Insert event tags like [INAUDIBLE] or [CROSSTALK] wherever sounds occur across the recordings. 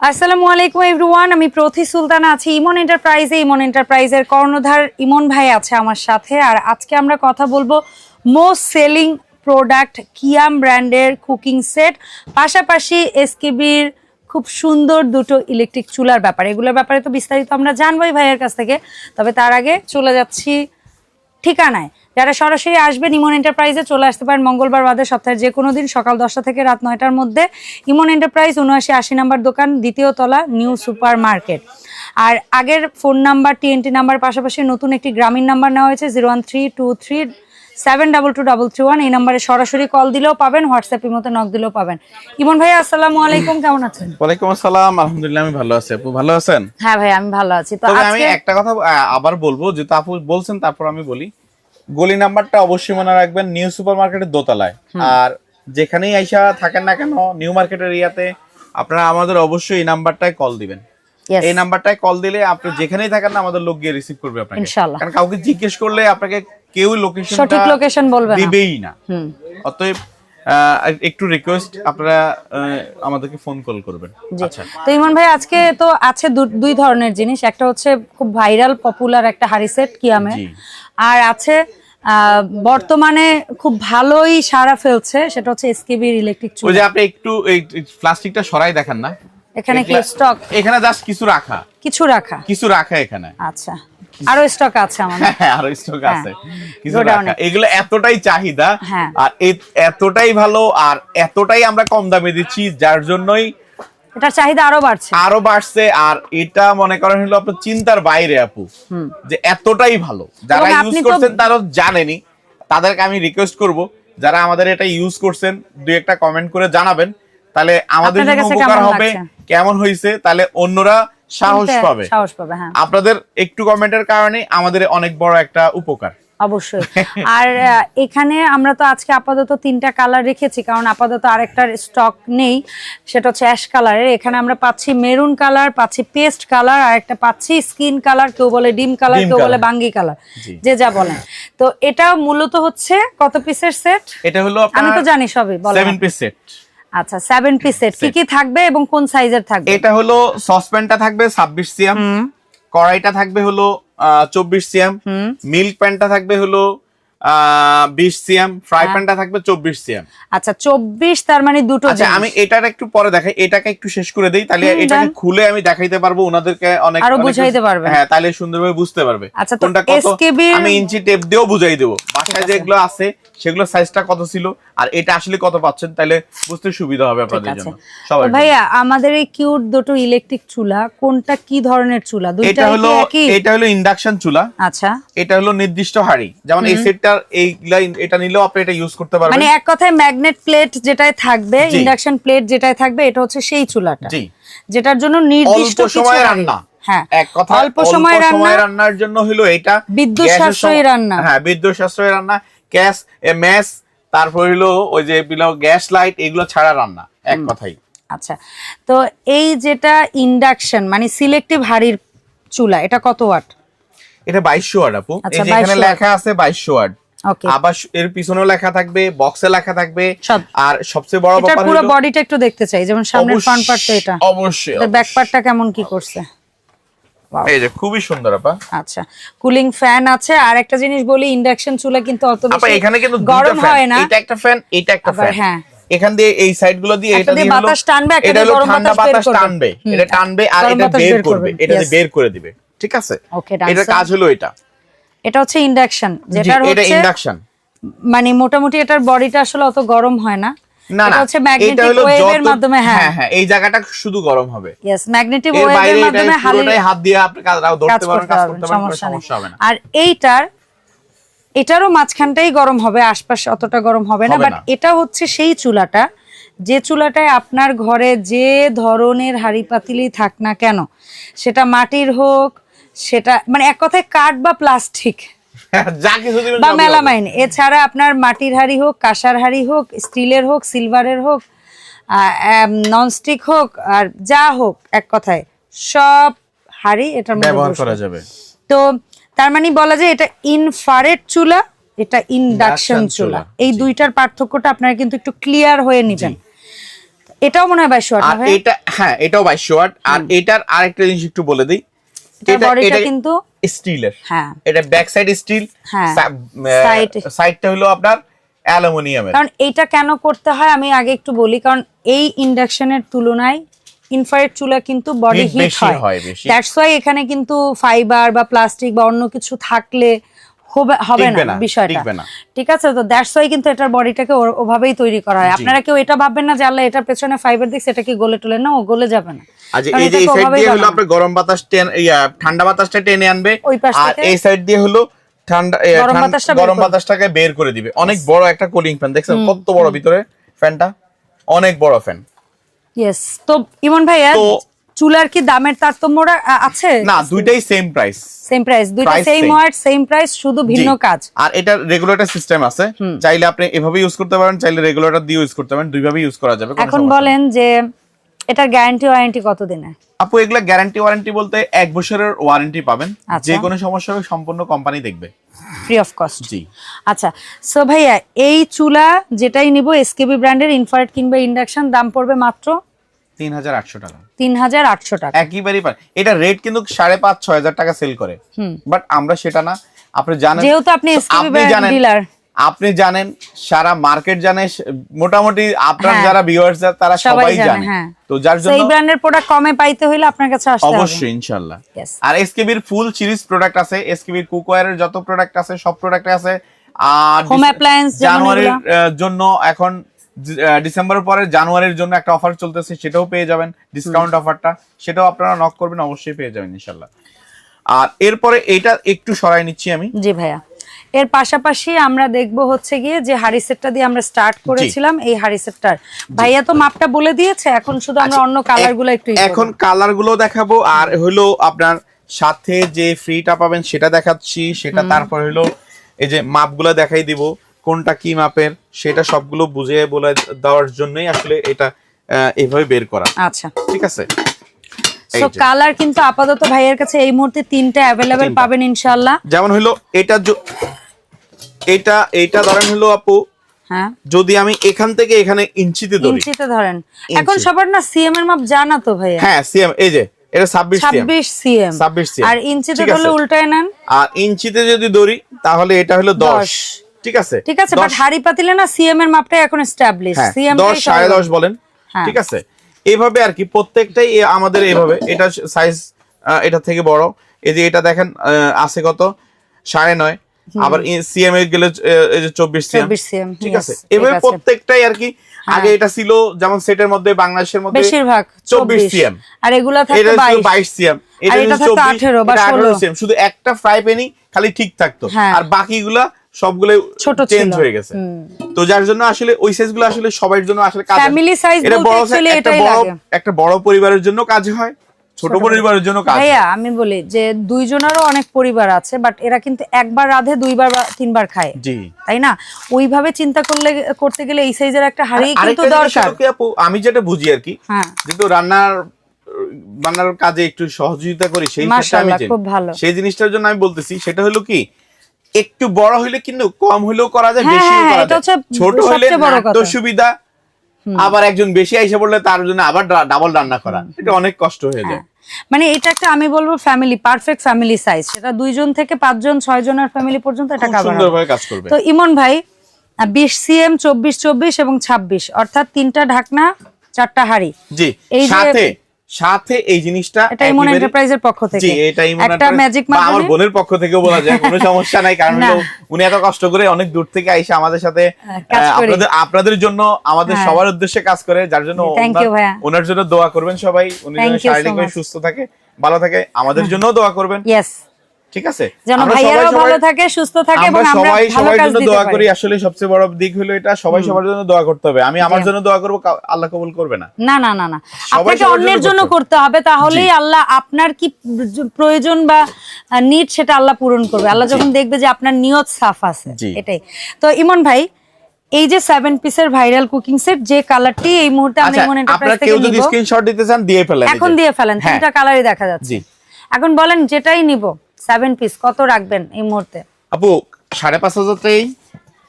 আসসালামু আলাইকুম এভরিওয়ান আমি প্রথি সুলতানা আছি ইমন এন্টারপ্রাইজে। ইমন এন্টারপ্রাইজের কর্ণধার ইমন ভাই আছে আমার সাথে। আর আজকে আমরা কথা বলব মোস্ট সেলিং প্রোডাক্ট কিয়াম ব্র্যান্ডের কুকিং সেট পাশাপাশি এসকেবির খুব সুন্দর দুটো ইলেকট্রিক চুলার ব্যাপারে। এগুলোর ব্যাপারে তো বিস্তারিত আমরা জানবোই ভাইয়ের কাছ থেকে। তবে তার আগে চলে যাচ্ছি ঠিকানায়। যারা সরাসরি আসবেন ইমন এন্টারপ্রাইজে চলে আসতে পারেন মঙ্গলবার বাদে সপ্তাহের যে কোনো দিন সকাল দশটা থেকে রাত নয়টার মধ্যে। ইমন এন্টারপ্রাইজ উনআশি আশি নাম্বার দোকান দ্বিতীয় তলা নিউ সুপার মার্কেট আর আগের ফোন নাম্বার টিএনটি নাম্বার পাশাপাশি নতুন একটি গ্রামীণ নাম্বার নেওয়া হয়েছে zero one three two three seven double two double three one. এই নাম্বারে সরাসরি কল দিলেও পাবেন হোয়াটসঅ্যাপের মতো নক দিলেও পাবেন। ইমন ভাই আসসালামু আলাইকুম কেমন আছেন? ওয়ালাইকুম আসসালাম আলহামদুলিল্লাহ আমি ভালো আছি। আপু ভালো আছেন? হ্যাঁ ভাই আমি ভালো আছি। তো আমি একটা কথা আবার বলব যেহেতু আপু বলছেন তারপর আমি বলি। গলি নাম্বারটা অবশ্যই মনে রাখবেন নিউ সুপার মার্কেটের দোতলায় আর যেখানেই আইসা থাকেন না কেন নিউ মার্কেটের এরিয়াতে আপনারা আমাদের অবশ্যই এই নাম্বারটায় কল দিবেন. এই নাম্বারটায় কল দিলে আপনি যেখানেই থাকেন না আমাদের লোক গিয়ে রিসিভ করবে আপনাকে। ইনশাআল্লাহ। কারণ কাউকে জিজ্ঞেস করলে আপনাকে কেউ লোকেশন সঠিক লোকেশন বলবে না। দিবেই না। হুম। অতএব একটু রিকোয়েস্ট আপনারা আমাদেরকে ফোন কল করবেন। আচ্ছা। তো ইমন ভাই আজকে তো আছে দুই ধরনের জিনিস। একটা হচ্ছে খুব ভাইরাল পপুলার একটা হাড়ি সেট কিয়ামে। আর আছে বর্তমানে খুব ভালোই সারা ফেলছে সেটা হচ্ছে এসকেবির ইলেকট্রিক ওই যে আপনি একটু এই প্লাস্টিকটা সরাই দেখান না। এখানে কি স্টক এখানে জাস্ট কিছু রাখা। কিছু রাখা। কিছু রাখা এখানে। আচ্ছা। আরও স্টক আছে আমাদের। হ্যাঁ, আরও স্টক আছে। কিছু রাখা। এগুলো এতটাই চাহিদা হ্যাঁ। আর এতটাই ভালো আর এতটাই আমরা কম দামে দিচ্ছি যার জন্যই এটার চাহিদা আরও বাড়ছে। আরও বাড়ছে আর এটা মনে করেন হলো আপনার চিন্তার বাইরে আপু যে এতটাই ভালো। যারা ইউজ করছেন তারা জানেনি তাদেরকে আমি রিকোয়েস্ট করব যারা আমাদের এটা ইউজ করছেন দুই একটা কমেন্ট করে জানাবেন তাহলে আমাদের উপকার হবে কেমন হয়েছে তাহলে অন্যরা সাহস পাবে। সাহস পাবে হ্যাঁ। আপনাদের একটু কমেন্টের কারণে আমাদের অনেক বড় একটা উপকার। অবশ্যই। আর এখানে আমরা তো আজকে আপাতত তিনটা কালার রেখেছি কারণ আপাতত আরেকটার স্টক নেই সেটা হচ্ছে অ্যাশ কালারের এখানে আমরা পাচ্ছি মেরুন কালার পাচ্ছি পেস্ট কালার আর একটা পাচ্ছি স্কিন কালার কেউ বলে ডিম কালার কেউ বলে বাঙ্গি কালার যে যা বলেন। তো এটা মূলত হচ্ছে কত পিসের সেট এটা হলো আমি তো জানি সবই সেভেন পিস সেট আচ্ছা সেভেন পিস সেট কি কি থাকবে এবং কোন সাইজের থাকবে? এটা হলো সসপ্যানটা থাকবে ছাব্বিশ সিএম কড়াইটা থাকবে হলো চব্বিশ সিএম। মিল্ক প্যান্টটা থাকবে হলো বিশ সিএম ফ্রাই হ্যাঁ। প্যানটা থাকবে চব্বিশ সিএম। আচ্ছা তার মানে দুটো আচ্ছা আমি এটার একটু পরে দেখাই এটাকে একটু শেষ করে দেই তাহলে এটাকে খুলে আমি দেখাইতে পারব ওনাদেরকে অনেক আরও বুঝাইতে কিছু- হ্যাঁ তাহলে সুন্দরভাবে বুঝতে পারবে। আচ্ছা, কোনটা কত? আমি ইঞ্চি টেপ দিয়েও বুঝাই দেবো। বাসায় যেগুলো আছে সেগুলো সাইজটা কত ছিল? আর এটা আসলে কত পাচ্ছেন? তাহলে বুঝতে সুবিধা হবে আপনাদের জন্য। ভাইয়া আমাদের এই কিউট দুটো ইলেকট্রিক চুলা কোনটা কি ধরনের চুলা? দুইটা এটা হলো এটা হলো ইন্ডাকশন চুলা। আচ্ছা। এটা হলো নির্দিষ্ট হাড়ি। যেমন এই সেটটার এইগুলা এটা নিলেও আপনি এটা ইউজ করতে পারবেন। মানে এক কথায় ম্যাগনেট প্লেট যেটাই থাকবে ইন্ডাকশন প্লেট যেটাই থাকবে এটা হচ্ছে সেই চুলাটা। যেটার জন্য নির্দিষ্ট কিছু সময় রান্না। হ্যাঁ। এক কথা অল্প সময় রান্নার জন্য হলো এটা বিদ্যুৎ সাশ্রয়ী রান্না। হ্যাঁ বিদ্যুৎ সাশ্রয়ী রান্না গ্যাস ম্যাস তারপর হলো ওই যে গ্যাস লাইট এগুলো ছাড়া রান্না এক কথাই আচ্ছা। তো এই যেটা ইন্ডাকশন মানে সিলেক্টিভ হাড়ির চুলা এটা কত ওয়াট? এটা বাইশশো ওয়াট আপু। এই আচ্ছা, এখানে লেখা আছে বাইশশো ওয়াট। আবার এর পিছনেও লেখা থাকবে বক্সে লেখা থাকবে। আর সবচেয়ে বড় ব্যাপার পুরো বডিটা একটু দেখতে চাই যেমন সামনের ফ্রন্ট পার্ট এটা। অবশ্যই ব্যাক পার্টটা কেমন কি করছে? এই যে খুবই সুন্দর আপা। আচ্ছা কুলিং ফ্যান আছে। আর একটা জিনিস বলি ইন্ডাকশন চুলা কিন্তু অত বেশি এখানে কিন্তু গরম হয় না। এটা একটা ফ্যান এটা একটা ফ্যান হ্যাঁ। এখান দিয়ে এই সাইডগুলো দিয়ে এটা দিয়ে বাতাস টানবে, এটা হলো ঠান্ডা বাতাস। টানবে। এটা টানবে আর এটা বের বের করবে। করবে। এটা বের করে দিবে। ঠিক আছে? এটা কাজ হলো এটা। এটা হচ্ছে ইন্ডাকশন যেটা হচ্ছে ইন্ডাকশন। মানে মোটামুটি এটার বডিটা আসলে অত গরম হয় না। না এটা না হচ্ছে এটা ম্যাগনেটিক হলো ওয়েভের মাধ্যমে হ্যাঁ। হ্যাঁ হ্যাঁ এই জায়গাটা শুধু গরম হবে। ইয়েস ম্যাগনেটিক এর ওয়েভের মাধ্যমে হালি হাত দিয়ে আপনি কাজ কাজ ধরতে পারবেন কাজ করতে পারবেন সমস্যা হবে না। আর এইটার এটারও মাঝখানটাই গরম হবে আশপাশে অতটা গরম হবে না বাট এটা হচ্ছে সেই চুলাটা যে চুলাটায় আপনার ঘরে যে ধরনের হাড়ি পাতিলি থাক না কেন সেটা মাটির হোক সেটা মানে এক কথায় কাঠ বা প্লাস্টিক [LAUGHS] বা। মেলামাইন। এছাড়া আপনার মাটির হাঁড়ি হোক কাঁসার হাঁড়ি হোক স্টিলের হোক সিলভারের হোক ননস্টিক হোক আর যা হোক এক কথায় সব হাঁড়ি এটার ব্যবহার করা যাবে। তো তার মানে বলা যায় এটা ইনফারেট চুলা এটা ইন্ডাকশন চুলা। এই দুইটার পার্থক্যটা আপনারা কিন্তু একটু ক্লিয়ার হয়ে নেবেন। এটাও মনে হয় বাইশ ওয়াট এটা হ্যাঁ এটাও বাইশশো ওয়াট আর এটার আরেকটা জিনিস একটু বলে দিই। এটার বডিটা কিন্তু স্টিলের। হ্যাঁ। এটা ব্যাক সাইড স্টিল হ্যাঁ, সাইডটা হলো আপনার অ্যালুমিনিয়ামের। কারণ এটা কেন করতে হয় আমি আগে একটু বলি কারণ এই ইন্ডাকশনের তুলনায় ইনফ্রারেড চুলা কিন্তু বডি হিট হয়। হয়, দ্যাটস ওয়াই এখানে কিন্তু ফাইবার বা প্লাস্টিক বা অন্য কিছু থাকলে হবে না বিষয়টা। ঠিক আছে তো দ্যাটস ওয়াই কিন্তু এটার বডিটাকে ওভাবেই তৈরি করা হয়। আপনারা কেউ এটা ভাববেন না যে আল্লাহ এটার পেছনে ফাইবার দিচ্ছে এটা কি গলে টলে? না ও গলে যাবে না। আচ্ছা এই যে এই সাইড দিয়ে হলো আপনার গরম বাতাস ঠান্ডা বাতাসটা টেনে আনবে ওই পাশ আর এই সাইড দিয়ে হলো ঠান্ডা গরম বাতাসটা গরম বাতাসটাকে বের করে দিবে। অনেক বড় একটা কুলিং ফ্যান দেখছেন? কত বড় ভিতরে ফ্যানটা অনেক বড় ফ্যান ইয়েস তো ইমন ভাইয়া চুলার কি দামের তারতম্য আছে? না দুইটাই সেম প্রাইস সেম প্রাইস দুইটা সেম. ওয়াট সেম প্রাইস শুধু ভিন্ন কাজ। আর এটা রেগুলেটর সিস্টেম আছে। চাইলে আপনি এভাবে ইউজ করতে পারেন চাইলে রেগুলেটর দিয়ে ইউজ করতে পারেন দুইভাবে ইউজ করা যাবে এখন বলেন যে এটার গ্যারান্টি ওয়ারেন্টি কতদিনের আপু এগুলা গ্যারান্টি ওয়ারেন্টি বলতে এক বছরের ওয়ারেন্টি পাবেন। আচ্ছা। যে কোনো সমস্যা হবে সম্পূর্ণ কোম্পানি দেখবে। ফ্রি অফ কস্ট জি। আচ্ছা সো ভাইয়া এই চুলা যেটাই নিব এসকেবি ব্র্যান্ডের ইনফ্রারেড কিংবা ইন্ডাকশন দাম পড়বে মাত্র তিন হাজার আটশো টাকা। একইবারই পার এটা রেট কিন্তু সেল করে। বাট আমরা সেটা না। আপনি জানেন যেহেতু আপনি। আপনি সারা মার্কেট জানে মোটামুটি আপনার হ্যাঁ। যারা ভিউয়ার্স তারা সবাই জানে, হ্যাঁ। তো যার জন্য ব্র্যান্ডের প্রোডাক্ট কমে পাইতে হইলে আপনার কাছে আসতে হবে। অবশ্যই ইনশাল্লাহ Yes. আর এসকেবির ফুল সিরিজ প্রোডাক্ট আছে। এসকেবির কুকওয়্যারের যত প্রোডাক্ট আছে সব প্রোডাক্ট আছে। আর জানুয়ারির জন্য এখন ডিসেম্বরের পরে জানুয়ারির জন্য একটা অফার চলতেছে সেটাও পেয়ে যাবেন ডিসকাউন্ট অফারটা সেটাও আপনারা নক করবেন অবশ্যই পেয়ে যাবেন ইনশাল্লাহ আর এরপরে এটা একটু সরাই নিচ্ছি আমি। জি ভাইয়া। এর পাশাপাশি আমরা দেখব হচ্ছে গিয়ে যে হাড়ি সেটটা দিয়ে আমরা স্টার্ট করেছিলাম এই হাড়ি সেটটার ভাইয়া তো মাপটা বলে দিয়েছে এখন শুধু আমরা অন্য কালারগুলো একটু। আচ্ছা, এখন কালারগুলো দেখাবো আর হলো আপনার সাথে যে ফ্রিটা পাবেন সেটা দেখাচ্ছি সেটা তারপর হলো এই যে মাপগুলো দেখাই দিব। কোনটা কি মাপের সেটা সবগুলো বুঝে বলে দেওয়ার জন্যই আসলে এটা আহ, এইভাবে বের করা। আচ্ছা। ঠিক আছে? সো কালার কিন্তু আপাতত ভাইয়ের কাছে এই মুহূর্তে তিনটা অ্যাভেলেবেল পাবেন ইনশাআল্লাহ। যেমন হলো এটা এটা এটা ধরেন হলো আপু হ্যাঁ। যদি আমি এখান থেকে এখানে ইঞ্চিতে ধরি। ইঞ্চিতে ধরেন। এখন সবার না সিএম এর মাপ জানা তো ভাইয়া। হ্যাঁ সিএম এই যে এটা ছাব্বিশ সিএম ছাব্বিশ সিএম 26 cm আর ইঞ্চিতে ধরলে উল্টায় নেন। আর ইঞ্চিতে যদি ধরি তাহলে এটা হলো দশ। দশ। ঠিক আছে? ঠিক আছে বাট হাড়ি পাতিলে না সিএম এর মাপটাই এখন এস্টাবলিশ হ্যাঁ সিএম দশ সাড়ে দশ বলেন। হ্যাঁ। ঠিক আছে? এইভাবে আর কি প্রত্যেকটাই আমাদের এইভাবে এটা সাইজ এটা থেকে বড়। এই যে এটা দেখেন আছে কত? সাড়ে নয়। আবার সিএম এ গেলে আহ, এই যে চব্বিশ সিএম ঠিক আছে? এভাবে প্রত্যেকটাই আর কি আগে এটা ছিল যেমন সেটের মধ্যে বাংলাদেশের মধ্যে বেশিরভাগ চব্বিশ 24 সিএম আর এগুলা এটা বাইশ। সিএম এটা থাকতো 18 বা 16 সিএম শুধু একটা ফ্রাই প্যানই খালি ঠিক থাকতো। হ্যাঁ। আর বাকিগুলা সবগুলো ছোট চেঞ্জ হয়ে গেছে। তো যার জন্য আসলে ওই সাইজগুলো আসলে সবার জন্য আসলে কাজ Family size এটা বড় একটা বড় একটা বড় পরিবারের জন্য কাজ হয় ছোট পরিবারের জন্য কাজ ভাইয়া আমি বলি যে দুইজনেরও অনেক পরিবার আছে বাট এরা কিন্তু একবার রাধে দুইবার তিনবার খায়। জি। তাই না? ওইভাবে চিন্তা করলে করতে গেলে এই সাইজের একটা হাড়ি কিন্তু দরকার। আমি যেটা বুঝি আর কি হ্যাঁ। যেহেতু রান্নার রান্নার কাজে একটু সহযোগিতা করি সেই ক্ষেত্রে আমি জানি। খুব ভালো। সেই জিনিসটার জন্য আমি বলতেছি সেটা হলো কি একটু বড় হইলে কিন্তু কম হইলেও করা যায় হ্যাঁ, বেশিও হ্যাঁ, করা যায়। ছোট হইলে নাট্য সুবিধা আবার একজন বেশি আইসা বললে তার জন্য আবার ডাবল রান্না করা এটা অনেক কষ্ট হয়ে যায়। মানে এটা একটা আমি বলব ফ্যামিলি পারফেক্ট ফ্যামিলি সাইজ সেটা দুইজন থেকে পাঁচজন ছয় জনের ফ্যামিলি পর্যন্ত এটা সুন্দরভাবে কাজ করবে। তো ইমন ভাই বিশ সিএম চব্বিশ চব্বিশ এবং ছাব্বিশ অর্থাৎ তিনটা ঢাকনা চারটা হাড়ি। জি এই সাথে সাথে এই জিনিসটা এটা ইমন এন্টারপ্রাইজের পক্ষ থেকে জি এটা ইমন একটা ম্যাজিক মানে আমার বোনের পক্ষ থেকে বলা যায় কোনো [LAUGHS] সমস্যা নাই কারণ উনি এত কষ্ট করে অনেক দূর থেকে আইসে আমাদের সাথে হ্যাঁ, আপনাদের আপনাদের জন্য আমাদের হ্যাঁ। সবার উদ্দেশ্যে কাজ করে যার জন্য ওনার- ভাইয়া। ওনার জন্য দোয়া করবেন সবাই উনি যেন শারীরিকভাবে হ্যাঁ। সুস্থ থাকে ভালো থাকে আমাদের জন্য দোয়া করবেন ইয়েস ঠিক আছে? ভালো থাকে সুস্থ থাকে এবং আমরা সবাই সবার জন্য দোয়া করি আসলে সবচেয়ে বড় দিক হলো এটা সবাই সবার জন্য দোয়া করতে হবে। আমি আমার জন্য দোয়া করব আল্লাহ কবুল করবে না। না না না না। আপনাকে অন্যের জন্য করতে হবে। তাহলেই আল্লাহ আপনার কি প্রয়োজন বা নিড সেটা আল্লাহ পূরণ করবে। আল্লাহ যখন দেখবে যে আপনার নিয়ত সাফ আছে এটাই। তো ইমন ভাই এই যে সেভেন পিসের ভাইরাল কুকিং সেট যে কালারটি এই মুহূর্তে আমরা আচ্ছা ইমন আপনারা কেউ যদি স্ক্রিনশট দিতে চান দিয়ে ফেলেন এখন দিয়ে ফেলেন হ্যাঁ। তিনটা কালারই দেখা যাচ্ছে। এখন বলেন যেটাই নিব। সেভেন পিস কত রাখবেন এই মুহূর্তে? আপু সাড়ে পাঁচ হাজারটাই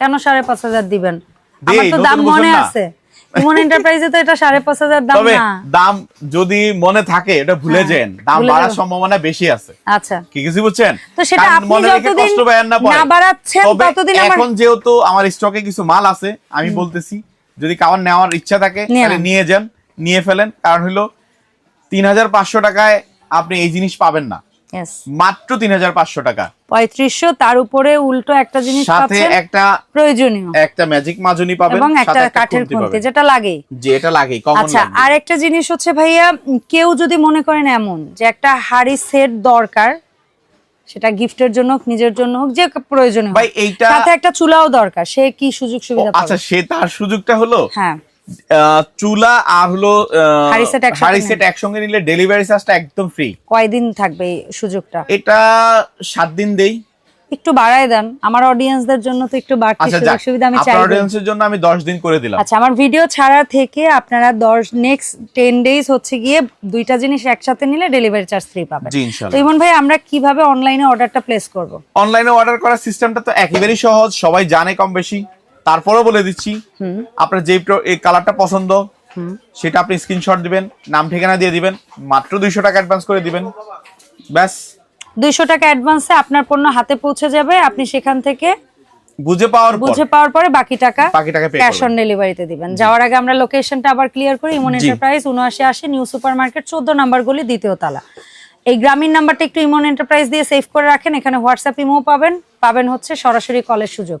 কেন সাড়ে পাঁচ হাজার দিবেন? আমার তো দাম মনে আছে। ইমন এন্টারপ্রাইজে তো এটা সাড়ে পাঁচ হাজার দাম তবে না। দাম যদি মনে থাকে এটা ভুলে হ্যাঁ, যান। দাম বাড়ার সম্ভাবনা বেশি আছে। আচ্ছা। কি কিছু বুঝছেন? তো সেটা আপনি যতদিন না বাড়াচ্ছেন তবে ততদিন আমার এখন যেহেতু আমার স্টকে কিছু মাল আছে আমি বলতেছি যদি কাউর নেওয়ার ইচ্ছা থাকে তাহলে নিয়ে যান নিয়ে ফেলেন। কারণ হলো তিন হাজার পাঁচশো টাকায় আপনি এই জিনিস পাবেন না। মাত্র তিন হাজার পাঁচশো টাকা। পঁয়ত্রিশশো তার উপরে উল্টো একটা জিনিস সাথে একটা প্রয়োজনীয়। একটা ম্যাজিক মাজুনি পাবেন এবং একটা কাঠের খুন্তি যেটা লাগে। যে এটা লাগে আচ্ছা আর একটা জিনিস হচ্ছে ভাইয়া কেউ যদি মনে করেন এমন যে একটা হাড়ি সেট দরকার সেটা গিফটের জন্য হোক নিজের জন্য হোক যে প্রয়োজনীয় ভাই এইটা সাথে একটা চুলাও দরকার সে কি সুযোগ সুবিধা আচ্ছা সে তার সুযোগটা হলো? হ্যাঁ। চুলা আর হলো আহ, হাঁড়ি set একসাথে হাঁড়ি নিলে। সেট একসঙ্গে নিলে ডেলিভারি চার্জটা একদম ফ্রি কয়দিন থাকবে সুযোগটা? এটা সাত দিন দেই। একটু বাড়ায় দেন। আমার অডিয়েন্সদের জন্য তো একটু বাড়তি আচ্ছা সুযোগ সুবিধা আমি চাই অডিয়েন্সের জন্য আমি দশ দিন করে দিলাম। আচ্ছা আমার ভিডিও ছাড়া থেকে আপনারা দশ নেক্সট টেন ডেজ হচ্ছে গিয়ে দুইটা জিনিস একসাথে নিলে ডেলিভারি চার্জ ফ্রি পাবেন। জি তো ইমন ভাই আমরা কীভাবে অনলাইনে অর্ডারটা প্লেস করব? অনলাইনে অর্ডার করার সিস্টেমটা তো একেবারেই সহজ। সবাই জানে কম বেশি তারপরেও বলে দিচ্ছি আপনার যে এই কালারটা পছন্দ সেটা আপনি স্ক্রিনশট দিবেন নাম ঠিকানা দিয়ে দিবেন মাত্র দুইশো টাকা অ্যাডভান্স করে দিবেন। ব্যাস। দুইশো টাকা অ্যাডভান্সে আপনার পণ্য হাতে পৌঁছে যাবে আপনি সেখান থেকে বুঝে পাওয়ার পর। বুঝে পাওয়ার পরে বাকি টাকা বাকি টাকা ক্যাশ অন ডেলিভারিতে দিবেন। যাওয়ার আগে আমরা লোকেশনটা আবার ক্লিয়ার করি ইমন এন্টারপ্রাইজ উনআশি আশি নিউ সুপার মার্কেট চোদ্দ নাম্বার গলি দ্বিতীয় তালা। এই গ্রামীণ নাম্বারটা একটু ইমন এন্টারপ্রাইজ দিয়ে সেভ করে রাখেন এখানে হোয়াটসঅ্যাপ ইমো পাবেন। পাবেন হচ্ছে সরাসরি কলের সুযোগ।